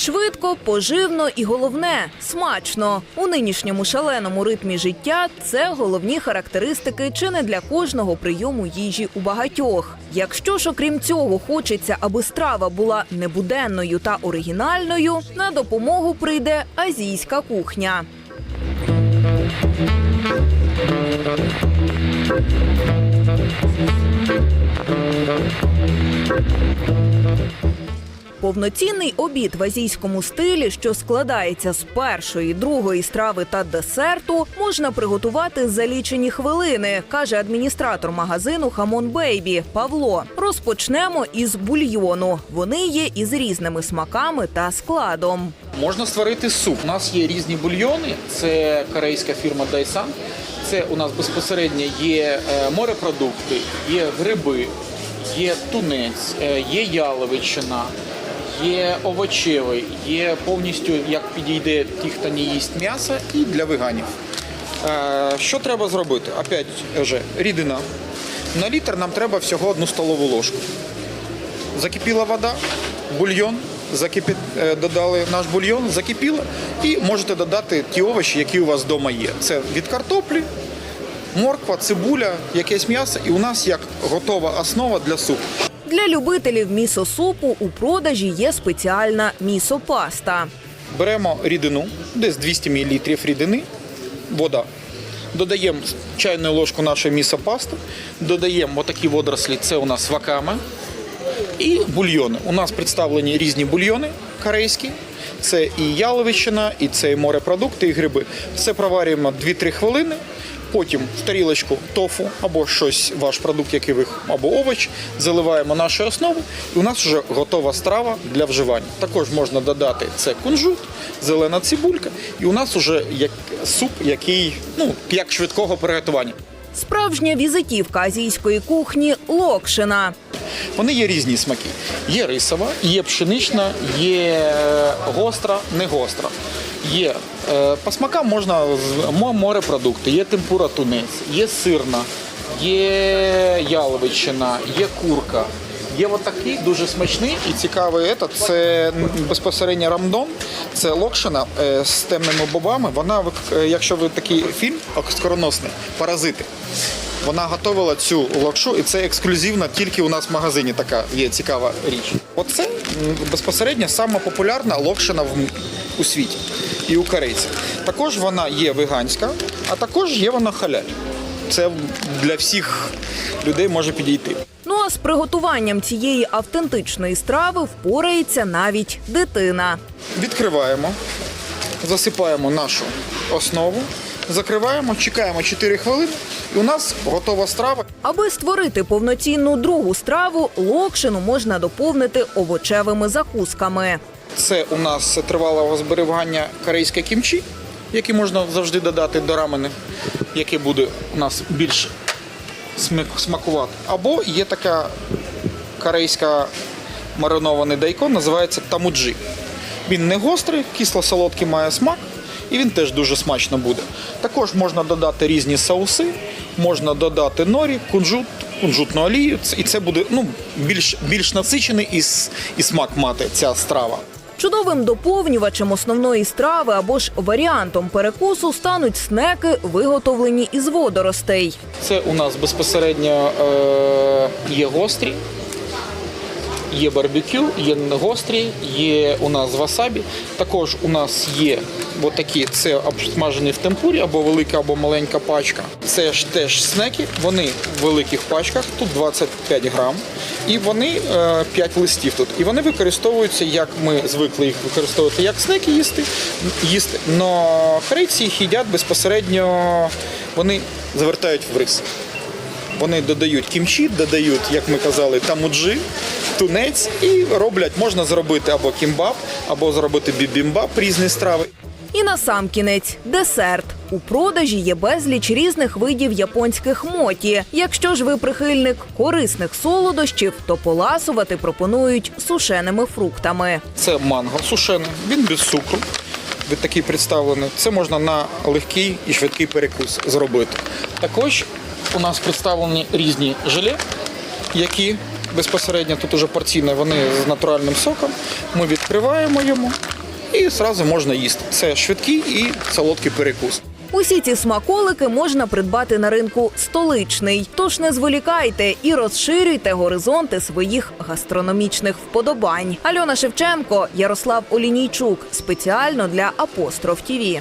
Швидко, поживно і головне смачно. У нинішньому шаленому ритмі життя це головні характеристики чи не для кожного прийому їжі у багатьох. Якщо ж окрім цього хочеться, аби страва була небуденною та оригінальною, на допомогу прийде азійська кухня. Повноцінний обід в азійському стилі, що складається з першої, другої страви та десерту, можна приготувати за лічені хвилини, каже адміністратор магазину Хамон Бейбі Павло. Розпочнемо із бульйону. Вони є із різними смаками та складом. Можна створити суп. У нас є різні бульйони. Це корейська фірма Daisan. Це у нас безпосередньо є е, морепродукти, є гриби, є тунець, е, є яловичина, є овочевий, є повністю як підійде ті, хто не їсть м'ясо, і для веганів. Е, Що треба зробити? Опять же, рідина. На літр нам треба всього одну столову ложку. Закипіла вода, бульйон, закипі... е, додали наш бульйон, закипіло, і можете додати ті овочі, які у вас вдома є. Це від картоплі, морква, цибуля, якесь м'ясо, і у нас як готова основа для супу. Для любителів місо-супу у продажі є спеціальна місо-паста. Беремо рідину, десь 200 мл рідини, вода. Додаємо чайну ложку нашої місопасти, додаємо отакі водорослі, це у нас ваками. І бульйони. У нас представлені різні бульйони корейські. Це і яловичина, і це і морепродукти, і гриби. Все проварюємо 2-3 хвилини. Потім в тарілочку тофу або щось, ваш продукт, який ви або овоч, заливаємо нашу основу, і у нас вже готова страва для вживання. Також можна додати це кунжут, зелена цибулька, і у нас вже як суп, який ну як швидкого приготування. Справжня візитівка азійської кухні локшина. Вони є різні смаки. Є рисова, є пшенична, є е, гостра, не гостра. Є е, по смакам можна морепродукти, є темпура тунець, є сирна, є яловичина, є курка. Є отакий дуже смачний і цікавий етат. Це безпосередньо рамдон, це локшина е, з темними бобами. Вона, е, якщо ви такий фільм скороносний, паразити. Вона готувала цю локшу, і це ексклюзивно тільки у нас в магазині така є цікава річ. Оце безпосередньо сама популярна локшина в, у світі і у корейців. Також вона є веганська, а також є вона халяль. Це для всіх людей може підійти. З приготуванням цієї автентичної страви впорається навіть дитина. Відкриваємо, засипаємо нашу основу, закриваємо, чекаємо 4 хвилини, і у нас готова страва. Аби створити повноцінну другу страву, локшину можна доповнити овочевими закусками. Це у нас тривалого зберігання корейське кімчі, яке можна завжди додати до рамени, яке буде у нас більш смакувати. Або є така корейська маринований дайкон, називається тамуджі. Він не гострий, кисло-солодкий має смак, і він теж дуже смачно буде. Також можна додати різні соуси, можна додати норі, кунжут, кунжутну олію, і це буде ну, більш, більш насичений і, і смак мати ця страва. Чудовим доповнювачем основної страви або ж варіантом перекусу стануть снеки, виготовлені із водоростей. Це у нас безпосередньо е, є гострі, є барбекю, є гострі, є у нас васабі. Також у нас є такі, це обсмажені в темпурі, або велика, або маленька пачка. Це ж теж снеки, вони в великих пачках, тут 25 грам. І вони 5 листів тут. І вони використовуються, як ми звикли їх використовувати, як снеки їсти. їсти. Но корейці їх їдять безпосередньо, вони завертають в рис. Вони додають кімчі, додають, як ми казали, тамуджи, тунець і роблять, можна зробити або кімбаб, або зробити бібімбап, різні страви. І на сам кінець десерт. У продажі є безліч різних видів японських моті. Якщо ж ви прихильник корисних солодощів, то поласувати пропонують сушеними фруктами. Це манго сушене, він без цукру. Він такий представлений. Це можна на легкий і швидкий перекус зробити. Також у нас представлені різні желе, які безпосередньо тут уже порційно, вони з натуральним соком. Ми відкриваємо йому і одразу можна їсти. Це швидкий і солодкий перекус. Усі ці смаколики можна придбати на ринку столичний. Тож не зволікайте і розширюйте горизонти своїх гастрономічних вподобань. Альона Шевченко, Ярослав Олінійчук спеціально для Апостроф ТІВІ.